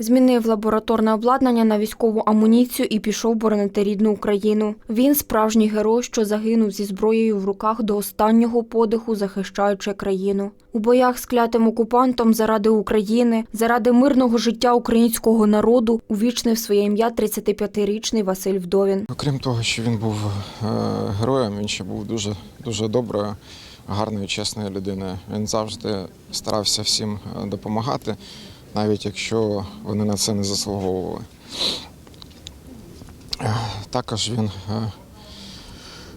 Змінив лабораторне обладнання на військову амуніцію і пішов боронити рідну Україну. Він справжній герой, що загинув зі зброєю в руках до останнього подиху, захищаючи країну. У боях з клятим окупантом заради України, заради мирного життя українського народу увічнив своє ім'я 35-річний Василь Вдовін. Окрім того, що він був е, героєм, він ще був дуже, дуже доброю, гарною, чесною людиною. Він завжди старався всім е, допомагати, навіть якщо вони на це не заслуговували. Е, Також він е,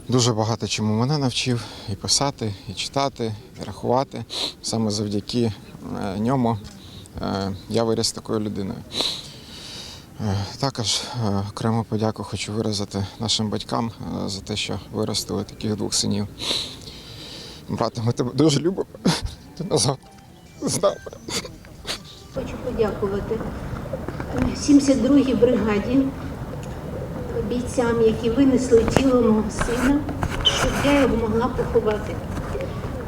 дуже багато чому мене навчив і писати, і читати, і рахувати. Саме завдяки е, ньому я виріс такою людиною. Також окрему подяку хочу виразити нашим батькам за те, що виростили таких двох синів. Брате, ми тебе дуже любимо. Ти назад з нами. Хочу подякувати 72-й бригаді, бійцям, які винесли тіло мого сина, щоб я його могла поховати.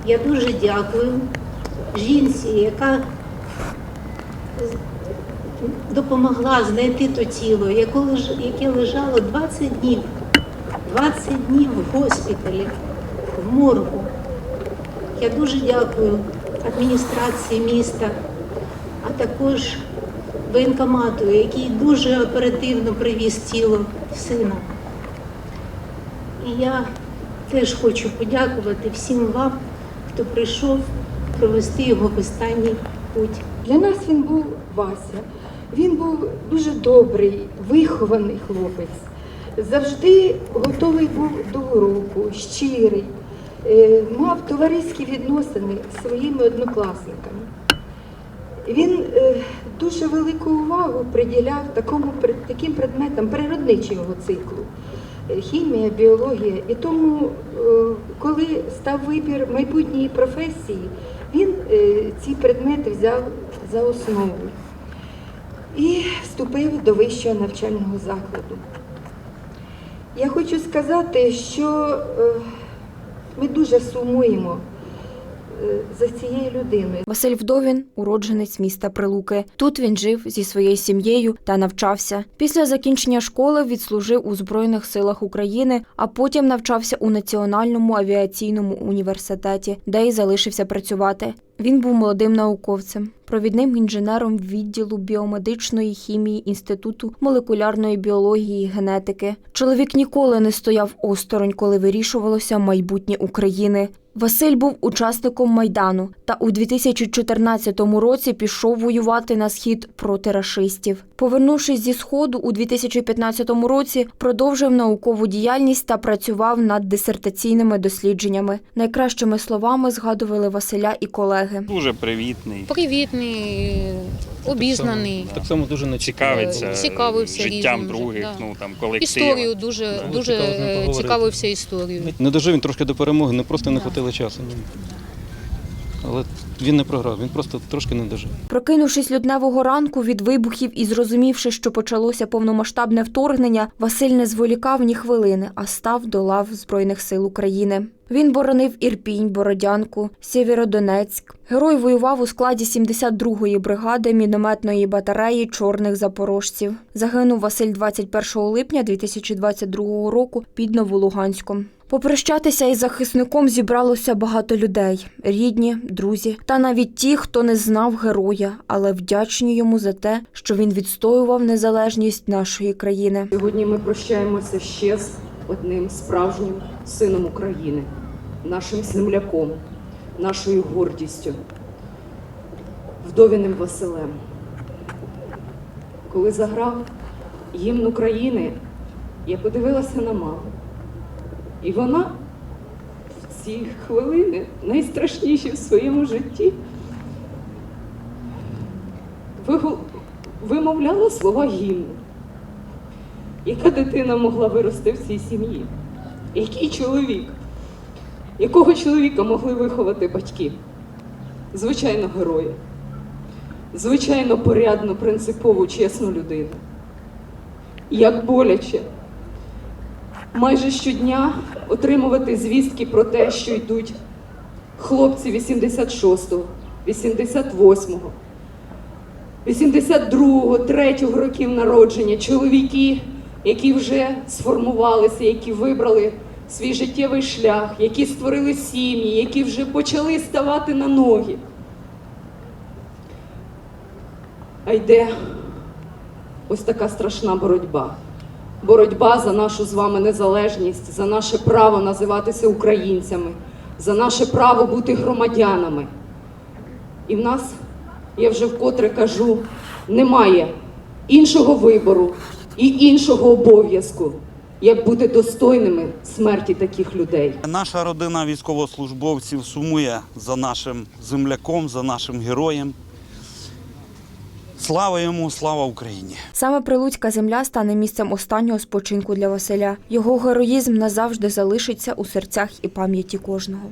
Я дуже дякую жінці, яка допомогла знайти то тіло, яке лежало 20 днів. 20 днів в госпіталі, в моргу. Я дуже дякую адміністрації міста, а також воєнкомату, який дуже оперативно привіз тіло сина. І я теж хочу подякувати всім вам, хто прийшов провести його в останній путь. Для нас він був Вася. Він був дуже добрий, вихований хлопець. Завжди готовий був до уроку, щирий, е, мав товариські відносини з своїми однокласниками. Він е, дуже велику увагу приділяв такому, таким предметам природничого циклу. е, Хімія, біологія. І тому, е, коли став вибір майбутньої професії, він ці предмети взяв за основу і вступив до вищого навчального закладу. Я хочу сказати, що ми дуже сумуємо за цією людиною. Василь Вдовін уродженець міста Прилуки. Тут він жив зі своєю сім'єю та навчався. Після закінчення школи відслужив у Збройних силах України, а потім навчався у Національному авіаційному університеті, де й залишився працювати. Він був молодим науковцем, провідним інженером відділу біомедичної хімії Інституту молекулярної біології і генетики. Чоловік ніколи не стояв осторонь, коли вирішувалося майбутнє України. Василь був учасником майдану та у 2014 році пішов воювати на схід проти рашистів. Повернувшись зі сходу у 2015 році, продовжив наукову діяльність та працював над дисертаційними дослідженнями. Найкращими словами згадували Василя і колеги. Дуже привітний, Привітний, обізнаний, Так само дуже не цікавиться, Е, цікавився життям різним, других, да. ну там колективом. історію дуже, Да. дуже цікавився історією. Не дожив він трошки до перемоги, не просто не Да. Хватило часу. Але він не програв, він просто трошки не дожив. Прокинувшись людневого ранку від вибухів і зрозумівши, що почалося повномасштабне вторгнення, Василь не зволікав ні хвилини, а став до лав Збройних сил України. Він боронив Ірпінь, Бородянку, Сєвєродонецьк. Герой воював у складі 72-ї бригади мінометної батареї чорних запорожців. Загинув Василь 21 липня 2022 року під Новолуганськом. Попрощатися із захисником зібралося багато людей: рідні, друзі, та навіть ті, хто не знав героя, але вдячні йому за те, що він відстоював незалежність нашої країни. Сьогодні ми прощаємося ще з одним справжнім сином України, нашим земляком, нашою гордістю, вдовіним Василем. Коли заграв гімн України, я подивилася на маму. І вона в ці хвилини, найстрашніші в своєму житті, вимовляла слова гімну. Яка дитина могла вирости в цій сім'ї? Який чоловік? Якого чоловіка могли виховати батьки? Звичайно, героя. Звичайно, порядну, принципову, чесну людину. Як боляче майже щодня отримувати звістки про те, що йдуть хлопці 86-го, 88-го, 82-го, 3-го років народження, чоловіки, які вже сформувалися, які вибрали свій життєвий шлях, які створили сім'ї, які вже почали ставати на ноги. А йде ось така страшна боротьба. Боротьба за нашу з вами незалежність, за наше право називатися українцями, за наше право бути громадянами. І в нас, я вже вкотре кажу, немає іншого вибору і іншого обов'язку, як бути достойними смерті таких людей. Наша родина військовослужбовців сумує за нашим земляком, за нашим героєм. Слава йому, слава Україні! Саме прилуцька земля стане місцем останнього спочинку для Василя. Його героїзм назавжди залишиться у серцях і пам'яті кожного.